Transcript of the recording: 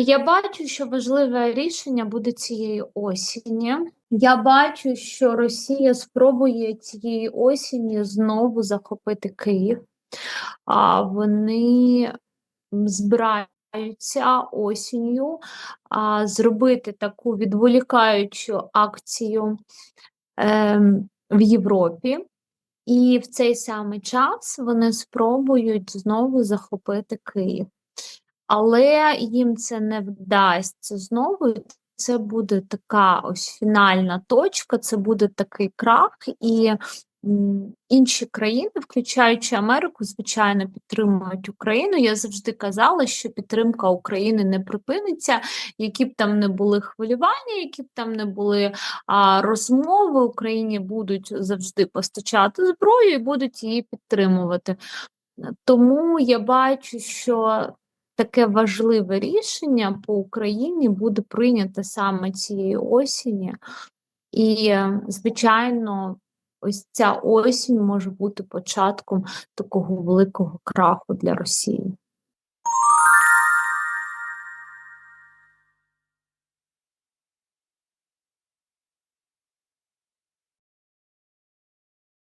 Я бачу, що важливе рішення буде цієї осені. Я бачу, що Росія спробує цієї осені знову захопити Київ. А вони збираються осінню а, зробити таку відволікаючу акцію ем, в Європі. І в цей самий час вони спробують знову захопити Київ. Але їм це не вдасться знову. Це буде така ось фінальна точка, це буде такий крах, і інші країни, включаючи Америку, звичайно, підтримують Україну. Я завжди казала, що підтримка України не припиниться, які б там не були хвилювання, які б там не були розмови, Україні будуть завжди постачати зброю і будуть її підтримувати. Тому я бачу, що таке важливе рішення по Україні буде прийнято саме цієї осені. І, звичайно, ось ця осінь може бути початком такого великого краху для Росії.